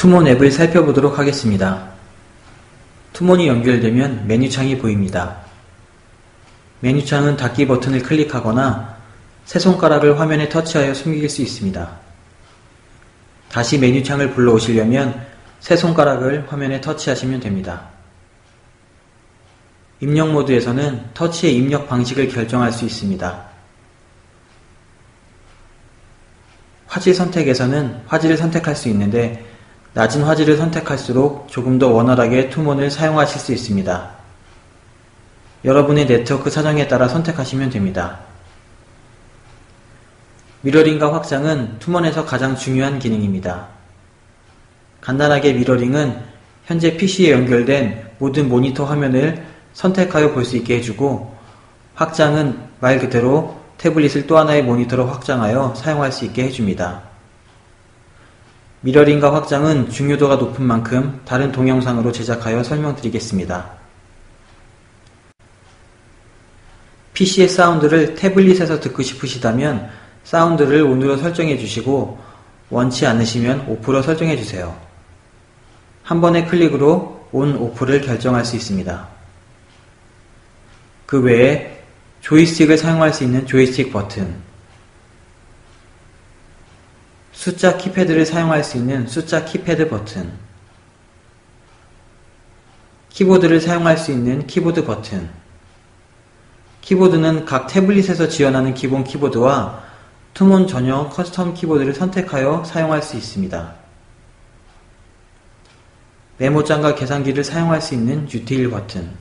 투몬 앱을 살펴보도록 하겠습니다. 투몬이 연결되면 메뉴창이 보입니다. 메뉴창은 닫기 버튼을 클릭하거나 새 손가락을 화면에 터치하여 숨길 수 있습니다. 다시 메뉴창을 불러오시려면 새 손가락을 화면에 터치하시면 됩니다. 입력 모드에서는 터치의 입력 방식을 결정할 수 있습니다. 화질 선택에서는 화질을 선택할 수 있는데 낮은 화질을 선택할수록 조금 더 원활하게 투몬을 사용하실 수 있습니다. 여러분의 네트워크 사정에 따라 선택하시면 됩니다. 미러링과 확장은 투몬에서 가장 중요한 기능입니다. 간단하게 미러링은 현재 PC에 연결된 모든 모니터 화면을 선택하여 볼 수 있게 해주고 확장은 말 그대로 태블릿을 또 하나의 모니터로 확장하여 사용할 수 있게 해줍니다. 미러링과 확장은 중요도가 높은 만큼 다른 동영상으로 제작하여 설명드리겠습니다. PC의 사운드를 태블릿에서 듣고 싶으시다면 사운드를 온으로 설정해 주시고 원치 않으시면 오프로 설정해 주세요. 한 번의 클릭으로 온, 오프를 결정할 수 있습니다. 그 외에 조이스틱을 사용할 수 있는 조이스틱 버튼, 숫자 키패드를 사용할 수 있는 숫자 키패드 버튼, 키보드를 사용할 수 있는 키보드 버튼, 키보드는 각 태블릿에서 지원하는 기본 키보드와 투몬 전용 커스텀 키보드를 선택하여 사용할 수 있습니다. 메모장과 계산기를 사용할 수 있는 유틸 버튼.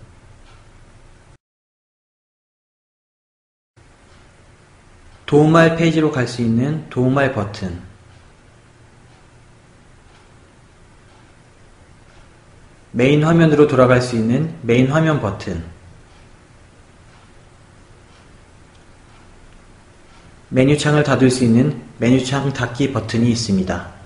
도움말 페이지로 갈 수 있는 도움말 버튼 메인 화면으로 돌아갈 수 있는 메인 화면 버튼 메뉴창을 닫을 수 있는 메뉴창 닫기 버튼이 있습니다.